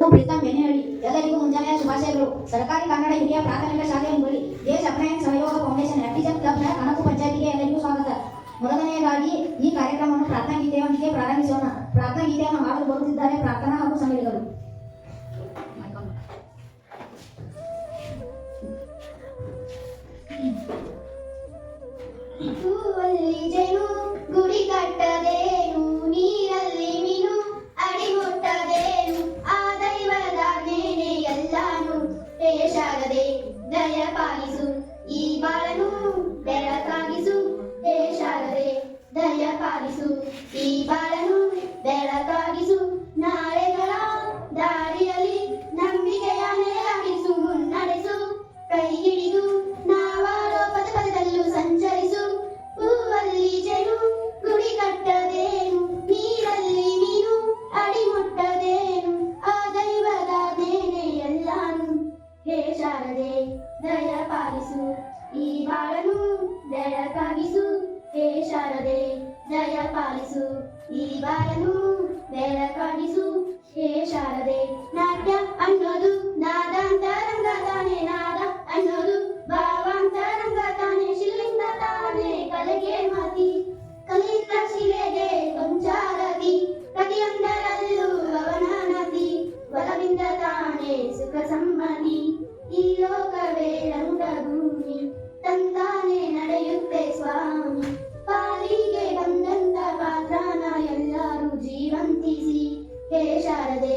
ಪ್ರೀತಂ ಬೆನೆಹಳ್ಳಿ ಎಲ್ಲರಿಗೂ ಮುಂಜಾನೆಯ ಶುಭಾಶಯಗಳು ಸರ್ಕಾರಿ ಕನ್ನಡ ಹಿರಿಯ ಪ್ರಾಥಮಿಕ ಶಾಲೆಯ ಬಳಿ ದೇಶ ಅಪ್ಲಯನ್ಸ್ ಸಹಯೋಗ ಫೌಂಡೇಶನ್ ಆರ್ಟಿಸನ್ ಕ್ಲಬ್ನ ಕನಕು ಪಂಚಾಯತಿಗೆ ಎಲ್ಲರಿಗೂ ಸ್ವಾಗತ ಮೊದಲನೆಯದಾಗಿ ಈ ಕಾರ್ಯಕ್ರಮವನ್ನು ಪ್ರಾರ್ಥನಾ ಗೀತೆಯೊಂದಿಗೆ ಪ್ರಾರಂಭಿಸೋಣ ಪ್ರಾರ್ಥನಾ ಗೀತೆಯನ್ನು ಹಾಡಲು ಬರುತ್ತಿದ್ದಾರೆ ಪ್ರಾರ್ಥನಾ ಹಾಗೂ ಹೂವಲ್ಲಿ ಜೇನು ಬೆಳಕಾಗಿಸು ದೇಶಾಗದೆ ದಯ ಪಾಲಿಸು ಈ ಬಾಳನು ಬಾಳನು ಬೆಳಕಾಗಿಸು ಹೇ ಶಾರದೆ ದಯ ಪಾಲಿಸು ಈ ಬಾಳನು ಬೆಳಕಾಗಿಸು ಹೇ ಶಾರದೆ ನಾಟ್ಯ ಅನ್ನೋದು ನಾದಾಂತರಂಗ ತಾನೆ ನಾದ ಅನ್ನೋದು ಭಾವಾಂತರಂಗ ತಾನೆ ಶಿಲಿಂಗ ತಾನೆ ಕಲೆಗೆ ಮತಿ ಕಲಿತ ಶಿಲೆಗೆ ಕೊಂಚಾರತಿ ಪ್ರತಿಯೊಂದರಲ್ಲೂ ಅವನ ನದಿ ಒಲವಿಂದ ತಾನೆ ಸುಖ ಸಮ್ಮತಿ ಹೇ ಶಾರದೆ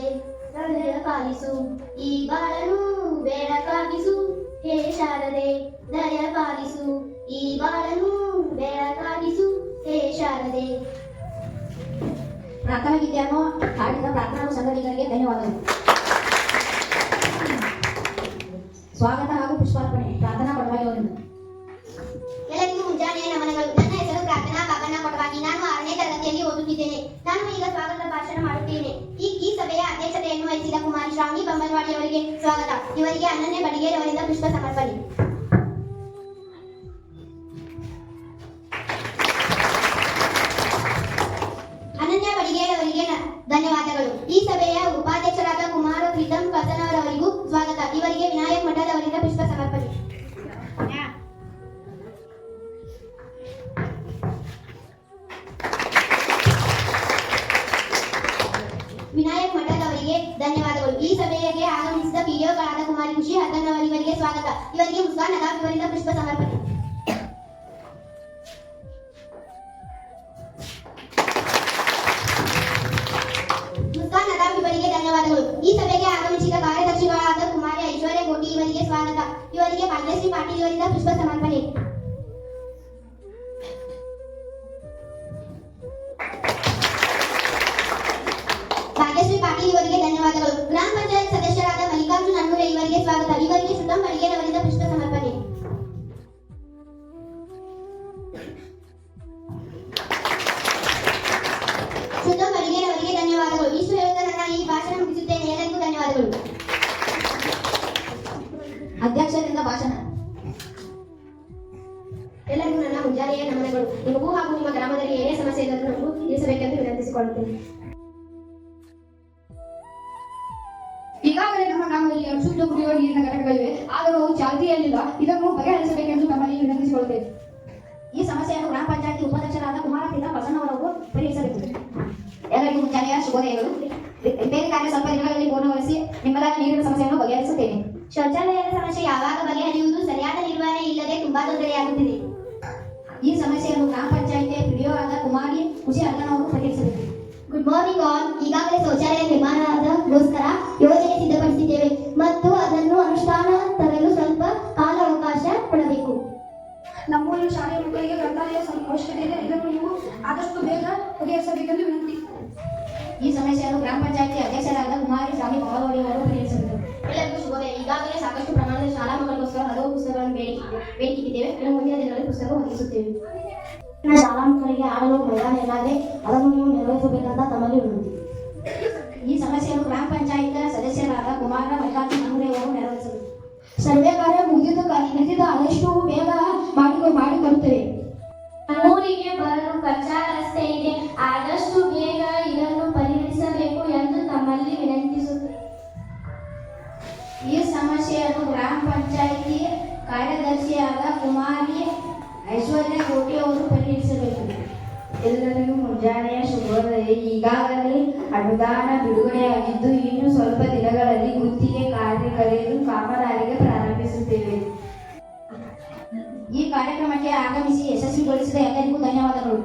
ಹೃದಯ ಪಾಲಿಸು ಈ ಬಾಳನು ಬೆಳಕಾಗಿಸು ಹೇ ಶಾರದೆ ದಯ ಪಾಲಿಸು ಈ ಬಾಳನು ಬೆಳಕಾಗಿಸು ಹೇ ಶಾರದೆ ಪ್ರಾರ್ಥನಾ ಗೀತೆಯನ್ನು ಹಾಡಿದ ಪ್ರಾರ್ಥನಾ ಹಾಗೂ ಸಂಗಡಿಗರಿಗೆ ಧನ್ಯವಾದಗಳು ಸ್ವಾಗತ ಹಾಗೂ ಪುಷ್ಪಾರ್ಪಣೆ ಪ್ರಾರ್ಥನಾ ಪಟವಾಗಿ ಅವರಿಂದ ಎಲ್ಲರಿಗೂ ಮುಂಜಾನೆಯ ನಮನಗಳು ನನ್ನ ಪಟವಾಗಿ ನಾನು ಆರನೇ ತರಗತಿಯಲ್ಲಿ ಓದುತ್ತಿದ್ದೇನೆ. ನಾನು ಈಗ ಸ್ವಾಗತ ಭಾಷಣ ಮಾಡುತ್ತೇನೆ. ಈ ಈ ಸಭೆಯ ಅಧ್ಯಕ್ಷತೆಯನ್ನು ವಹಿಸಿದ ಕುಮಾರಿ ಶ್ರಾವಣಿ ಬೊಮ್ಮನವಾಡಿ ಅವರಿಗೆ ಸ್ವಾಗತ. ಇವರಿಗೆ ಅನನ್ಯ ಬಡಿಗೇರ್ ಅವರಿಂದ ಪುಷ್ಪ ಸಮರ್ಪಣೆ. ವಿನಾಯಕ್ ಮಠದ್ ಅವರಿಗೆ ಧನ್ಯವಾದಗಳು. ಈ ಸಭೆಗೆ ಆಗಮಿಸಿದ ಪಿಡಿಒಗಳಾದ ಕುಮಾರಿ ಖುಷಿ ಹರ್ದನ್ ಇವರಿಗೆ ಸ್ವಾಗತ. ಇವರಿಗೆ ಮುಸ್ಕಾನ್ ನದಾಫ್ ಇವರಿಂದ ಪುಷ್ಪ ಸಮರ್ಪಣೆ ಮುಸ್ಕಾನ್ ನದಾಫ್ ಇವರಿಗೆ ಧನ್ಯವಾದಗಳು. ಈ ಸಭೆಗೆ ಆಗಮಿಸಿದ ಕಾರ್ಯದರ್ಶಿಗಳಾದ ಕುಮಾರಿ ಐಶ್ವರ್ಯ ಕೋಟಿ ಇವರಿಗೆ ಸ್ವಾಗತ. ಇವರಿಗೆ ಭಾಗ್ಯಶ್ರೀ ಪಾಟೀಲ್ ಇವರಿಂದ ಪುಷ್ಪ ಸಮರ್ಪಣೆ ಧನ್ಯವಾದಗಳು. ಗ್ರಾಮ ಪಂಚಾಯತ್ ಸದಸ್ಯರಾದ ಮಲ್ಲಿಕಾರ್ಜುನ್ ಅಣ್ಣೂರೆ ಇವರಿಗೆ ಸ್ವಾಗತ. ಇವರಿಗೆ ಸುಧಂ ಅಡಿಗೆರವರಿಂದ ಪುಷ್ಪ ಸಮರ್ಪಣೆ. ಸುಧಂ ಅಡಿಗೆರವರಿಗೆ ಧನ್ಯವಾದಗಳು. ಇಷ್ಟು ಹೇಳುತ್ತಾ ನನ್ನ ಈ ಭಾಷಣ ಮುಗಿಸುತ್ತೇನೆ. ಎಲ್ಲರಿಗೂ ಧನ್ಯವಾದಗಳು. ಅಧ್ಯಕ್ಷರಿಂದ ಭಾಷಣ. ಎಲ್ಲರಿಗೂ ನನ್ನ ಮುಂಜಾನೆಯ ನಮನಗಳು. ನಿಮಗೂ ಹಾಗೂ ನಿಮ್ಮ ಗ್ರಾಮದಲ್ಲಿ ಏನೇ ಸಮಸ್ಯೆ ಇದ್ದರೂ ನಮಗೂ ತಿಳಿಸಬೇಕೆಂದು ವಿನಂತಿಸಿಕೊಳ್ಳುತ್ತೇನೆ. ಶುದ್ಧ ಕುಡಿಯುವ ನೀರಿನ ಘಟಕಗಳಿವೆ. ಆದರೂ ಅವು ಚಾಲ್ತಿಯಲ್ಲಿಲ್ಲ. ಇದನ್ನು ಬಗೆಹರಿಸಬೇಕೆಂದು ತಮ್ಮಲ್ಲಿ ವಿನಂತಿಸಿಕೊಳ್ಳುತ್ತೇವೆ ಈ ಸಮಸ್ಯೆಯನ್ನು ಗ್ರಾಮ ಪಂಚಾಯತಿ ಉಪಾಧ್ಯಕ್ಷರಾದ ಕುಮಾರ ಪ್ರೀತ ಪ್ರಸನ್ನವರವರು ಪರಿಹರಿಸಬೇಕು. ಎಲ್ಲರಿಗೂ ಮುಂಜಾನೆಯ ಶುಭೋದಯಗಳು. ಬೇರೆ ಕಾರ್ಯ ಸ್ವಲ್ಪ ದಿನಗಳಲ್ಲಿ ಪೂರ್ಣಗೊಳಿಸಿ ನಿಮ್ಮದಾದ ನೀರಿನ ಸಮಸ್ಯೆಯನ್ನು ಬಗೆಹರಿಸುತ್ತೇನೆ. ಶೌಚಾಲಯದ ಸಮಸ್ಯೆ ಯಾವಾಗ ಬಗೆಹರಿಯುವುದು ಸರಿಯಾದ ನಿರ್ವಹಣೆ ಇಲ್ಲದೆ ತುಂಬಾ ತೊಂದರೆಯಾಗುತ್ತಿದೆ. ಈ ಸಮಸ್ಯೆಯನ್ನು ಗ್ರಾಮ ಪಂಚಾಯತಿ ಪಿಡಿಒ ಆದ ಕುಮಾರಿ ಖುಷಿ ಅವರು ಪರಿಹರಿಸಬೇಕು. ಗುಡ್ ಮಾರ್ನಿಂಗ್ ಆಲ್ ಈಗಾಗಲೇ ಶೌಚಾಲಯ ನಿರ್ಮಾಣವಾದಗೋಸ್ಕರ ಯೋಜನೆ ಸಿದ್ಧಪಡಿಸಿದ್ದೇವೆ. ಬೇಗ ಬಗೆಹರಿಸಬೇಕೆಂದು ವಿನಂತಿ. ಈ ಸಮಸ್ಯೆಯನ್ನು ಗ್ರಾಮ ಪಂಚಾಯತಿ ಅಧ್ಯಕ್ಷರಾದ ಕುಮಾರಿ ಸ್ವಾಮಿ ಪವಾಲೋಡಿ ಅವರು ಪರಿಹರಿಸಬೇಕು ಎಲ್ಲರಿಗೂ ಶುಭೋದಯ. ಈಗಾಗಲೇ ಸಾಕಷ್ಟು ಪ್ರಮಾಣದ ಶಾಲಾ ಮಕ್ಕಳಿಗೋಸ್ಕರ ಹಲವು ಪುಸ್ತಕಗಳನ್ನು ಬೇಡಿಕೆ ಬೇಡಿಕಿದ್ದೇವೆ ಕೆಲವು ಮುಂದಿನ ದಿನಗಳಲ್ಲಿ ಪುಸ್ತಕ ಹೊಂದಿಸುತ್ತೇವೆ. ಶಾಲಾ ಮಕ್ಕಳಿಗೆ ಆಡಲು ಮೈದಾನ ಇಲ್ಲದೆ ಅದನ್ನು ನೆರವೇರಿಸಬೇಕಂತ ತಮ್ಮಲ್ಲಿ ವಿನಂತಿ. ಈ ಸಮಸ್ಯೆಯನ್ನು ಗ್ರಾಮ ಪಂಚಾಯತ್ ಸದಸ್ಯರಾದ ಕುಮಾರ ಮಲ್ಲಿಕಾರ್ಜುನ ಅನುರೇ ಅವರು ನೆರವೇರಿಸಬೇಕು ಸರ್ವೆ ಕಾರ್ಯ ಮುಗಿದ ಮುಗಿದ ಆದಷ್ಟು ಬೇಗ ಮಾಡಿ ಮಾಡಿಕೊಡುತ್ತೇವೆ. ಊರಿಗೆ ಬರಲು ಕಚ್ಚಾ ರಸ್ತೆ ಇದೆ ಆದಷ್ಟು ಬೇಗ ಇದನ್ನು ಪರಿಹರಿಸಬೇಕು ಎಂದು ತಮ್ಮಲ್ಲಿ ವಿನಂತಿಸುತ್ತೇವೆ ಸಮಸ್ಯೆಯನ್ನು ಗ್ರಾಮ ಪಂಚಾಯಿತಿ ಕಾರ್ಯದರ್ಶಿಯಾದ ಕುಮಾರಿ ಐಶ್ವರ್ಯ ಕೋಟಿ ಅವರು ಪರಿಹರಿಸಬೇಕು. ಎಲ್ಲರಿಗೂ ಮುಂಜಾನೆಯ ಶುಭೋದಯ. ಈಗಾಗಲೇ ಅನುದಾನ ಬಿಡುಗಡೆಯಾಗಿದ್ದು, ಇನ್ನು ಸ್ವಲ್ಪ ದಿನಗಳಲ್ಲಿ ಗುತ್ತಿಗೆ ಕಾರ್ಯ ಕರೆದು ಕಾಮಗಾರಿಗೆ ಪ್ರಾರಂಭಿಸುತ್ತೇವೆ. ಈ ಕಾರ್ಯಕ್ರಮಕ್ಕೆ ಆಗಮಿಸಿ ಯಶಸ್ವಿಗೊಳಿಸಿದ ಎಲ್ಲರಿಗೂ ಧನ್ಯವಾದಗಳು.